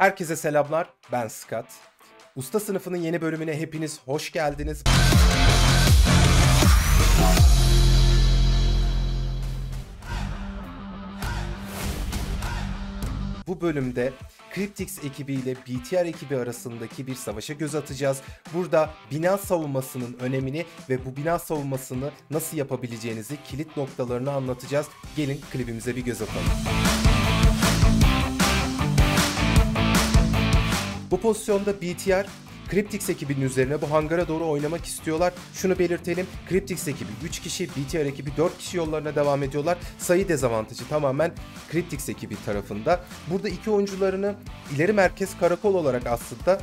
Herkese selamlar, ben Scott. Usta sınıfının yeni bölümüne hepiniz hoş geldiniz. Bu bölümde Cryptix ekibiyle BTR ekibi arasındaki bir savaşa göz atacağız. Burada bina savunmasının önemini ve bu bina savunmasını nasıl yapabileceğinizi, kilit noktalarını anlatacağız. Gelin klibimize bir göz atalım. Bu pozisyonda BTR Cryptix ekibinin üzerine bu hangara doğru oynamak istiyorlar. Şunu belirtelim. Cryptix ekibi 3 kişi, BTR ekibi 4 kişi yollarına devam ediyorlar. Sayı dezavantajı tamamen Cryptix ekibi tarafında. Burada iki oyuncularını ileri merkez karakol olarak aslında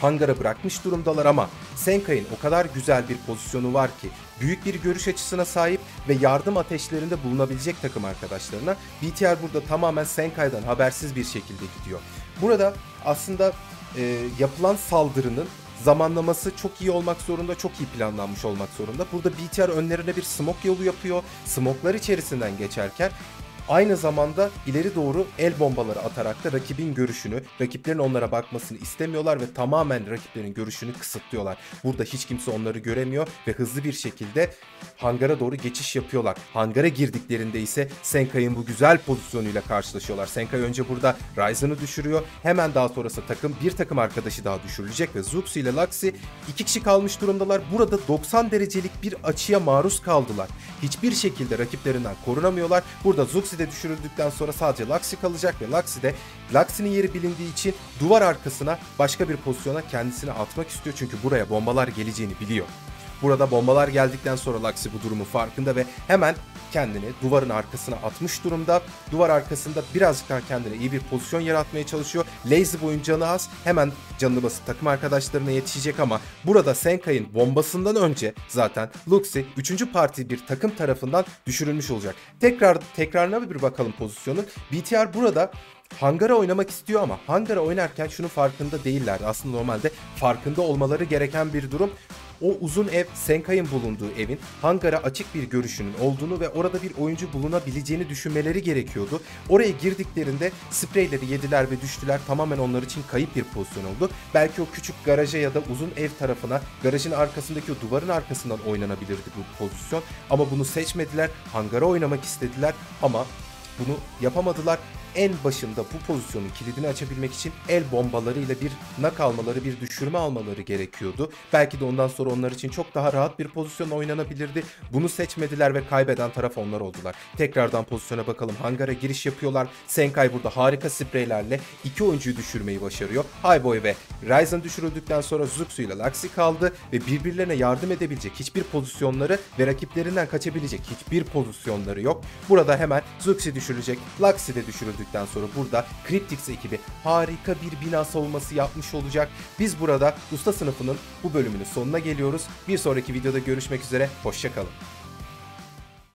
hangara bırakmış durumdalar ama Senkai'nin o kadar güzel bir pozisyonu var ki büyük bir görüş açısına sahip ve yardım ateşlerinde bulunabilecek takım arkadaşlarına BTR burada tamamen Senkai'den habersiz bir şekilde gidiyor. Burada aslında e, yapılan saldırının zamanlaması çok iyi olmak zorunda, çok iyi planlanmış olmak zorunda. Burada BTR önlerine bir smoke yolu yapıyor. Smoke'lar içerisinden geçerken Aynı zamanda ileri doğru el bombaları atarak da rakibin görüşünü, rakiplerin onlara bakmasını istemiyorlar ve tamamen rakiplerin görüşünü kısıtlıyorlar. Burada hiç kimse onları göremiyor ve hızlı bir şekilde hangara doğru geçiş yapıyorlar. Hangara girdiklerinde ise Senkai'nin bu güzel pozisyonuyla karşılaşıyorlar. Senkai önce burada Ryzen'ı düşürüyor. Hemen daha sonrası takım bir takım arkadaşı daha düşürülecek ve Zuxu ile Laxi iki kişi kalmış durumdalar. Burada 90 derecelik bir açıya maruz kaldılar. Hiçbir şekilde rakiplerinden korunamıyorlar. Burada Zuxi de düşürüldükten sonra sadece Laxi kalacak ve Laxi de Laxi'nin yeri bilindiği için duvar arkasına başka bir pozisyona kendisini atmak istiyor. Çünkü buraya bombalar geleceğini biliyor. Burada bombalar geldikten sonra Laxi bu durumu farkında ve hemen kendini duvarın arkasına atmış durumda. Duvar arkasında birazcık daha kendine iyi bir pozisyon yaratmaya çalışıyor. Lazy boyun canı az. Hemen canını basıp takım arkadaşlarına yetişecek ama burada Senkai'nin bombasından önce zaten Luxi 3. parti bir takım tarafından düşürülmüş olacak. Tekrar tekrarına bir bakalım pozisyonu. BTR burada Hangara oynamak istiyor ama Hangara oynarken şunun farkında değillerdi. Aslında normalde farkında olmaları gereken bir durum. O uzun ev Senkai'nin bulunduğu evin hangara açık bir görüşünün olduğunu ve orada bir oyuncu bulunabileceğini düşünmeleri gerekiyordu. Oraya girdiklerinde spreyleri yediler ve düştüler. Tamamen onlar için kayıp bir pozisyon oldu. Belki o küçük garaja ya da uzun ev tarafına, garajın arkasındaki o duvarın arkasından oynanabilirdi bu pozisyon. Ama bunu seçmediler. Hangara oynamak istediler ama bunu yapamadılar en başında bu pozisyonun kilidini açabilmek için el bombalarıyla bir nak almaları, bir düşürme almaları gerekiyordu. Belki de ondan sonra onlar için çok daha rahat bir pozisyon oynanabilirdi. Bunu seçmediler ve kaybeden taraf onlar oldular. Tekrardan pozisyona bakalım. Hangara giriş yapıyorlar. Senkai burada harika spreylerle iki oyuncuyu düşürmeyi başarıyor. Highboy ve Ryzen düşürüldükten sonra Zuxu ile Laxi kaldı ve birbirlerine yardım edebilecek hiçbir pozisyonları ve rakiplerinden kaçabilecek hiçbir pozisyonları yok. Burada hemen Zuxi düşürülecek, Laxi de düşürüldü düşürdükten sonra burada Cryptix ekibi harika bir bina savunması yapmış olacak. Biz burada usta sınıfının bu bölümünün sonuna geliyoruz. Bir sonraki videoda görüşmek üzere. Hoşçakalın.